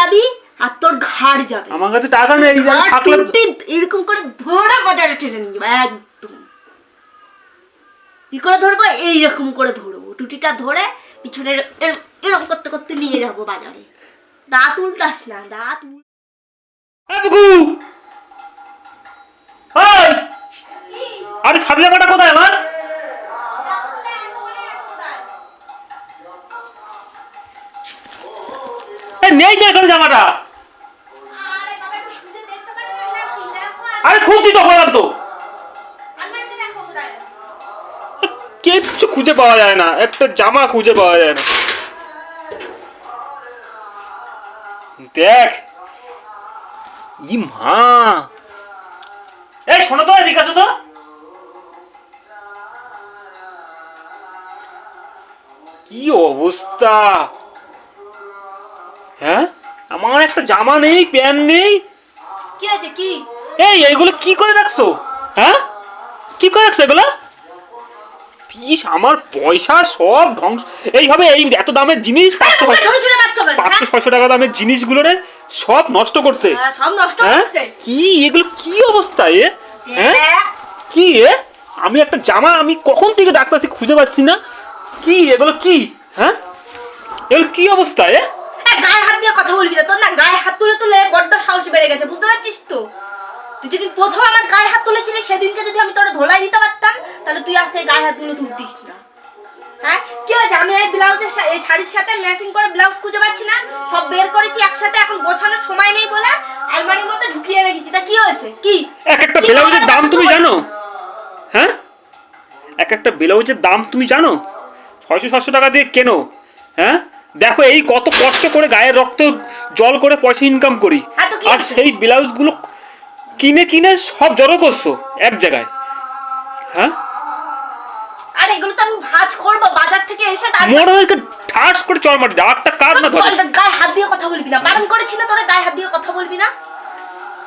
যাবি আর তোর ঘাড় যাবে। আমার কাছে টাকা নেই থাকলে এরকম করে ধরে বাজারে নিয়ে একদম। কি করে ধরবো? এইরকম করে ধরবো। টুটিটা ধরে পিছনে এরকম করতে করতে নিয়ে যাব বাজারে। দাঁত উল্টাস না দাঁত আরে জামাটা কোথায় আমার? নেই তো এখানে জামাটা। আরে খুঁজছি তো বললাম তো দেখো খুঁজে পাওয়া যায় না একটা জামা খুঁজে পাওয়া যায় না। দেখ। ই মা। এই শোনো তো এদিকে আছো তো। কি অবস্থা? হ্যাঁ? আমার একটা জামা নেই প্যান্ট নেই। কি আছে কি? এই এইগুলো কি করে রাখছো? হ্যাঁ? কি করে রাখছো এগুলো? পিস আমার পয়সা সব ধ্বংস। এইভাবে এই এত দামের জিনিস পাঁচশো? ছয়শো টাকা দামের জিনিসগুলো রে সব নষ্ট করছে। হ্যাঁ, হ্যাঁ? কি এগুলো কি অবস্থা এ? হ্যাঁ? হ্যাঁ। কি এ? আমি একটা জামা আমি কখন থেকে ডাক্তারছি খুঁজে পাচ্ছি না। কি এগুলো কি? হ্যাঁ? এগুলো কি অবস্থা এ? গায়ে হাত দিয়ে কথা বলবি না তোর না গায়ে হাত তুলে তুলে বড্ড সাহস বেড়ে গেছে বুঝতে পারছিস তো? তুই যেদিন প্রথম আমার গায়ে হাত তুলেছিলি সেদিনকে যদি আমি তোরা ধোলাই দিতে পারতাম তাহলে তুই আজকে গায়ে হাত তুলে তুলতিস না। হ্যাঁ? কি হয়েছে? আমি এই ব্লাউজের এই শাড়ির সাথে ম্যাচিং করে ব্লাউজ খুঁজে পাচ্ছি না সব বের করেছি একসাথে এখন গোছানোর সময় নেই বলে আলমারির মধ্যে ঢুকিয়ে রেখেছি। তা কি হয়েছে? কি? এক একটা ব্লাউজের দাম তুমি জানো? হ্যাঁ? এক একটা ব্লাউজের দাম তুমি জানো? ছয়শো সাতশো টাকা দিয়ে কেনো? হ্যাঁ? দেখো এই কত কষ্ট করে গায়ের রক্ত জল করে পয়সা ইনকাম করি। হ্যাঁ, আর? সেই ব্লাউজগুলো কিনে কিনে সব জড়ো করছ এক জায়গায়। হ্যাঁ? আর এগুলো তো আমি ভাজ করব বাজার থেকে এসে তারপর মনে হয় ঠাস করে চড় মারি ডাকটা কার না ধরে। গায়ে হাত দিয়ে কথা বলবি না। বারণ করেছি না তোরা গায়ে হাত দিয়ে কথা বলবি না?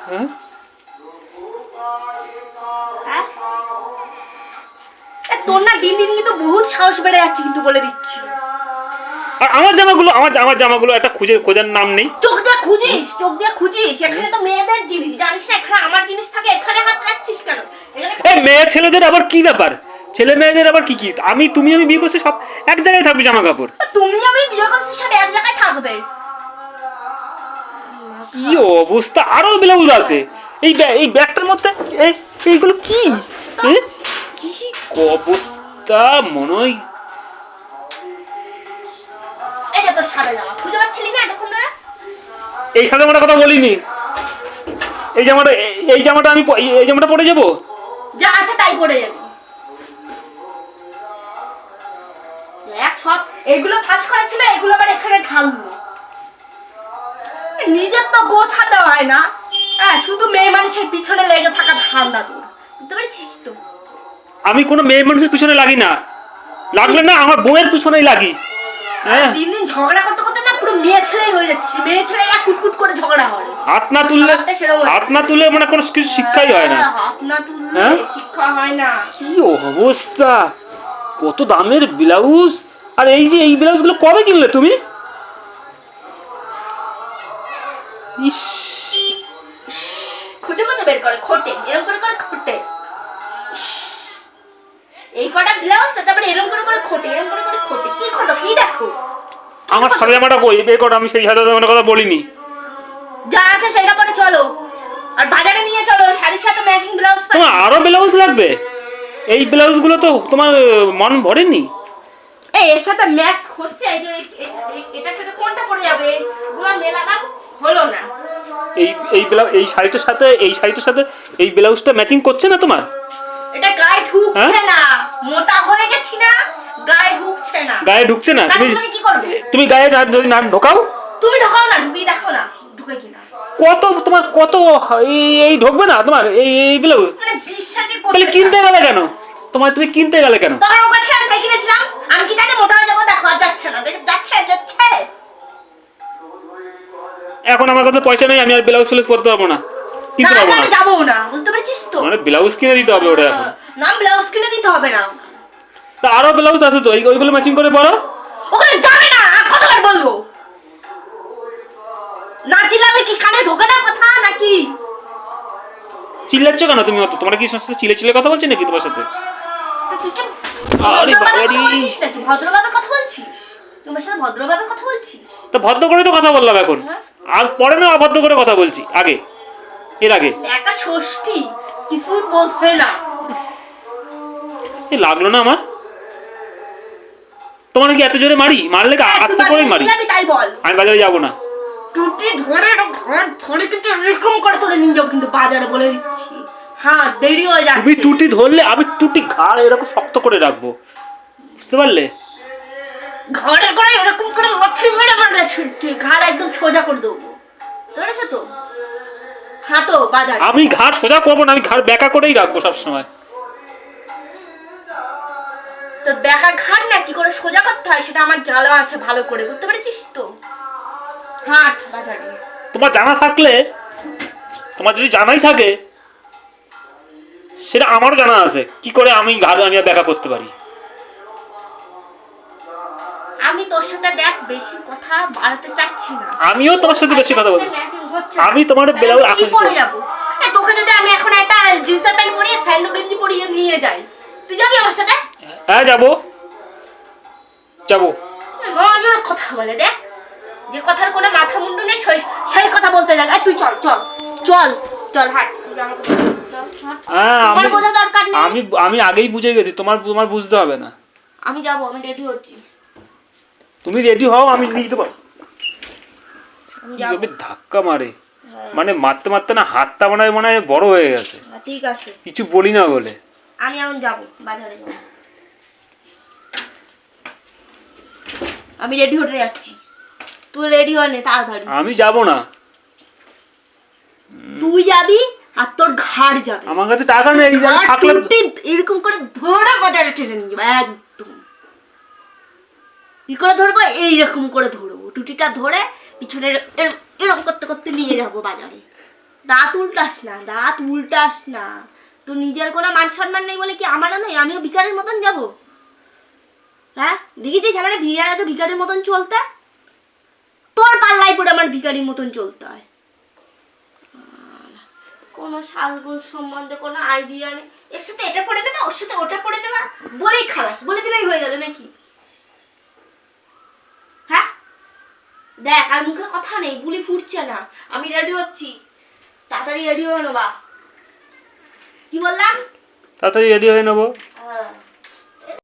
হ্যাঁ? হ্যাঁ? তোর না দিন দিন কিন্তু বহুত সাহস বেড়ে যাচ্ছে কিন্তু বলে দিচ্ছি। আর আমার জামাগুলো আমার আমার জামাগুলো একটা খুঁজে খোঁজার নাম নেই। চোখ দিয়ে খুঁজিস চোখ দিয়ে খুঁজিস এখানে তো মেয়েদের জিনিস জানিস না এখানে আমার জিনিস থাকে এখানে হাত রাখছিস কেন? এই মেয়ে ছেলেদের আবার কি ব্যাপার? ছেলে মেয়েদের আবার কি কি? আমি তুমি আমি বিয়ে করছি সব এক জায়গায় থাকবে জামা কাপড়। তুমি আমি বিয়ে করছি সব এক জায়গায় থাকবে। কি অবস্থা? আরও ব্লাউজ আছে। এই এই ব্যাগটার মধ্যে এই এইগুলো কি? এ? কি অবস্থা? মনে হয় সাদা জামা খুঁজে পাচ্ছিলি না এতক্ষণ ধরে? এই সাদা জামাটার কথা বলিনি। এই জামাটা এই- জামাটা আমি এই- জামাটা পরে যাব? যা আছে তাই পড়ে যাবে। দেখ সব এগুলো করা ছিল এগুলো আবার এখানে ঢালবো। নিজের তো গোছাতে হয় না। হ্যাঁ শুধু মেয়ে মানুষের পিছনে লেগে থাকা ধান্দা তোর। বুঝতে পেরেছিস তো? আমি কোনো মেয়ে মানুষের পিছনে লাগি না। লাগলে না আমার বউয়ের পিছনেই লাগি। দিন দিন ঝগড়া করতে করতে না পুরো মেয়ে ছেলেই হয়ে যাচ্ছে। মেয়ে ছেলেরা কুটকুট করে ঝগড়া করে। হাত না তুললে স্বভাবটা সেরকম। হাত না তুলে মানে কোনো কিছু শিক্ষাই হয় না। হ্যাঁ, হাত না তুললে হ্যাঁ? শিক্ষা হয় না। কি অবস্থা? কত দামের ব্লাউজ? আর এই যে এই ব্লাউজগুলো কবে কিনলে তুমি? ইস। খুঁটে বের করে খোটে। এরকম করে করে খোটে। এই কটা ব্লাউজ তারপরে এরকম করে করে খোটে এরকম করে করে খোটে। কি খোটো? কি দেখো আমার সাদা জামাটা কই? বের কর আমি সেই সাদা জামাটার কথা বলিনি। যা আছে সেটা পরে চলো। আর বাজারে নিয়ে চলো শাড়ির সাথে ম্যাচিং ব্লাউজ তোমার আরও ব্লাউজ লাগবে? এই ব্লাউজগুলো তো তোমার মন ভরেনি? এই এর সাথে ম্যাচ হচ্ছে? এই যে এটার সাথে কোনটা পড়ে যাবে? গুলো মেলালাম হলো না। এই এই ব্লাউজ এই শাড়িটার সাথে এই শাড়িটার সাথে এই ব্লাউজটা ম্যাচিং করছে না তোমার? এটা গায়ে ঢুকছে হ্যাঁ? না। মোটা হয়ে গায়ে ঢুকছে না। গায়ে ঢুকছে না? তুমি কি করবে? তুমি গায়ে না- যদি না ঢোকাও? তুমি ঢোকাও না ঢুকিয়ে দেখো না ঢুকে কিনা। কত তোমার কত এই ঢুকবে না? তোমার এই মানে তাহলে কিনতে গেলে কেন? তোমার তুমি কিনতে গেলে কেন? ওকে ছেড়ে আমি তাই কিনেছিলাম। আমি কি জানি মোটা হয়ে যাব? দেখো আর যাচ্ছে না। দেখ যাচ্ছে যাচ্ছে। এখন আমার কাছে পয়সা নেই আমি আর ব্লাউজ ফ্লাউজ পরতে পারব না। কিনতে পারব না যাব না। বুঝতে পেরেছিস তো? মানে ব্লাউজ কিনে দিতে হবে ওটা এখন। না ব্লাউজ কিনে দিতে হবে না। তা আরও ব্লাউজ আছে তো ওইগুলো ম্যাচিং করে পরো। ওখানে যাবে না আর কতবার বলব? না চিল্লালে কি কানে ঢোকে না কথা নাকি? চিল্লাচ্ছ কেন তুমি অত? তোমার কি সাথে চিলে চিলে কথা বলছি নাকি তোমার সাথে? আরে বাবারে। ভদ্রভাবে কথা বলছিস? তোমার সাথে ভদ্রভাবে কথা বলছিস? তো ভদ্র করে তো কথা বললাম এখন। হ্যাঁ। আর পরে না অভদ্র করে কথা বলছি আগে। এর আগে। একা ষষ্ঠী কিছুই বুঝবে না। লাগল না আমার? তোমার কি এত জোরে মারি? মারলে হ্যাঁ, আস্তে করে মারি? যাবি তাই বল। আমি বাজারে যাব না। টুটি ধরে ঘর ধরে কিন্তু এরকম করে তোরে নিয়ে যাব কিন্তু বাজারে বলে দিচ্ছি। হ্যাঁ দেরি হয়ে যাচ্ছে। তুমি টুটি ধরলে আমি টুটি ঘাড় এরকম শক্ত করে রাখব। বুঝতে পারলে? ঘরে করে এরকম করে লক্ষ্মী মেরে মেরে ছুটি। ঘাড় একদম সোজা করে দেবো। ধরেছো তো? হাঁটো বাজারে। আমি ঘাড় সোজা করব না আমি ঘাড় ব্যাকা করেই রাখব সবসময়। তোর বেকা ঘাড় না কি সোজা করতে হয় সেটা আমার জানা আছে ভালো করে বুঝতে পেরেছিস তো? হাট বাজারে তোমার জানা থাকলে তোমার যদি জানাই থাকে সেটা আমারও জানা আছে। কি করে আমি ঘাড় আমি ব্যাকা করতে পারি? আমি তোর সাথে দেখ বেশি কথা বাড়াতে চাচ্ছি না। আমিও তোমার সাথে বেশি কথা বলছি। আমি তোমার কি এখন পরে যাব? তোকে যদি আমি এখন একটা জিন্সের প্যান্ট পরিয়ে স্যান্ডো গেঞ্জি পরিয়ে নিয়ে যাই তুই যাবি আমার সাথে? হ্যাঁ যাব। যাব। কথা বলে দেখ। যে কথার কোনো মাথা মুন্ডু নেই সেই সেই কথা বলতে দেখ তুই চল চল চল চল হাট। আমার। হ্যাঁ আমি বোঝা দরকার নেই। আমি আমি আগেই বুঝে গেছি তোমার তোমার বুঝতে হবে না। আমি যাব আমি রেডি হচ্ছি। তুমি রেডি হও আমি ধাক্কা মারে। হ্যাঁ, মানে মারতে মারতে না হাতটা মনে হয় মনে হয় বড় হয়ে গেছে। হ্যাঁ, ঠিক আছে। কিছু বলি না বলে। আমি এখন যাব বাজারে যাব। আমি রেডি হতে যাচ্ছি। তুই রেডি হয়ে নে তাড়াতাড়ি। আমি যাব না। তুই যাবি আর তোর ঘাড় যাবে। আমার কাছে টাকা নেই আমি থাকলে এরকম করে ধরে বাজারে টেনে নিয়ে যাব একদম। কি করে ধরবো? এইরকম করে ধরবো। টুটিটা ধরে পিছনে এর- এর- এরকম করতে করতে নিয়ে যাব বাজারে। দাঁত উল্টাস না দাঁত উল্টাস না। তোর নিজের কোনো মান সম্মান নেই বলে কি আমারও নেই? আমিও ভিকারের মতন যাব? হ্যাঁ? দেখেছিস আমার বিয়ের আগে ভিকারের মতন চলতে? তোর পাল্লাই পড়ে আমার ভিকারির মতন চলতে হয়। কোনো সম্বন্ধে কোনো আইডিয়া নেই। এর সাথে এটা পড়ে ওর সাথে ওটা পড়ে বলেই খালাস, বলে দিলেই হয়ে গেল নাকি? হ্যাঁ? দেখ, আর মুখে কথা নেই, বুলি ফুটছে না। আমি রেডি হচ্ছি। তাড়াতাড়ি রেডি হয়ে নেবা। কি বললাম? তাড়াতাড়ি রেডি হয়ে নেব।